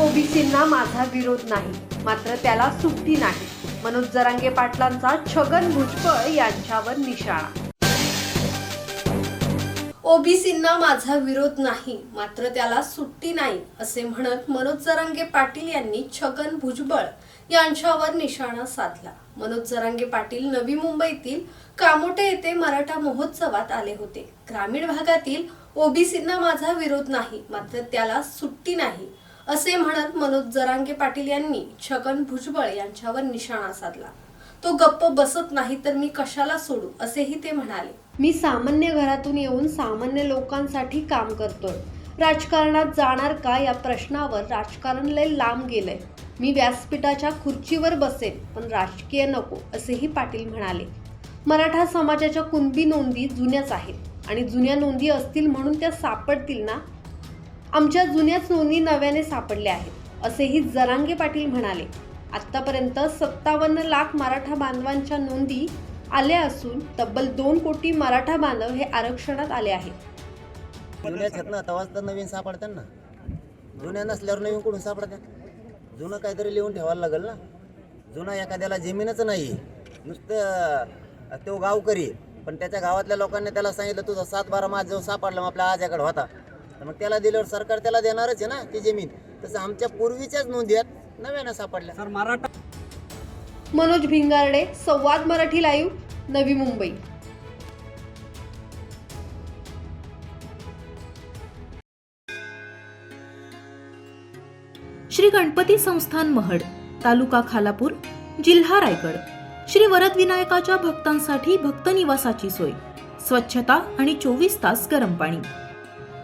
ओबीसींना माझा विरोध नाही मात्र त्याला सुट्टी नाही. मनोज जरांगे पाटलांचा छगन भुजबळ यांच्यावर निशाणा. ओबीसींना माझा विरोध नाही मात्र त्याला सुट्टी नाही असे म्हणत मनोज जरांगे पाटील यांनी छगन भुजबळ यांच्यावर निशाणा साधला. मनोज जरांगे पाटील नवी मुंबईतील कामोटे येथे मराठा महोत्सवात आले होते. ग्रामीण भागातील ओबीसींना माझा विरोध नाही मात्र त्याला सुट्टी नाही असे म्हणत मनोज जरांगे पाटील यांनी छगन भुजबळ यांच्यावर निशाणा साधला. तो गप्प बसत नाही तर मी कशाला सोडू असेही ते म्हणाले. मी सामान्य घरातून येऊन सामान्य लोकांसाठी काम करतोय. राजकारणात जाणार का या प्रश्नावर राजकारण लय लांब गेलंय. मी व्यासपीठाच्या खुर्चीवर बसेन पण राजकीय नको असेही पाटील म्हणाले. मराठा समाजाच्या कुणबी नोंदी जुन्याच आहेत आणि जुन्या नोंदी असतील म्हणून त्या सापडतील ना? आमच्या जुन्याच नोंदी नव्याने सापडल्या आहेत असेही जरांगे पाटील म्हणाले. आत्तापर्यंत सत्तावन्न लाख मराठा बांधवांच्या नोंदी आल्या असून तब्बल दोन कोटी मराठा बांधव हे आरक्षणात आले आहेत. जुन्याच आहेत ना तेव्हाच तर नवीन सापडतात ना? जुन्या नसल्यावर नवीन कुठून सापडतात? जुनं काहीतरी लिहून ठेवायला लागेल ना? जुना एखाद्याला जमीनच नाही नुसतं तो गावकरी आहे. पण त्याच्या गावातल्या लोकांनी त्याला सांगितलं तुझा सात बारा माझ जो सापडला मग आपल्या आजाकडे होता. मग त्याला दिल्यावर सरकार त्याला देणारच आहे ना ती जमीन. तसं आमच्या पूर्वीच्याच नोंदी आहेत. नव्यानं सापडल्या. सर मराठा मनोज भिंगारडे संवाद मराठी लाईव्ह नवी मुंबई. श्री गणपती संस्थान महड तालुका खालापूर जिल्हा रायगड. श्री वरद विनायकाच्या भक्तांसाठी भक्त निवासाची सोय. स्वच्छता आणि चोवीस तास गरम पाणी.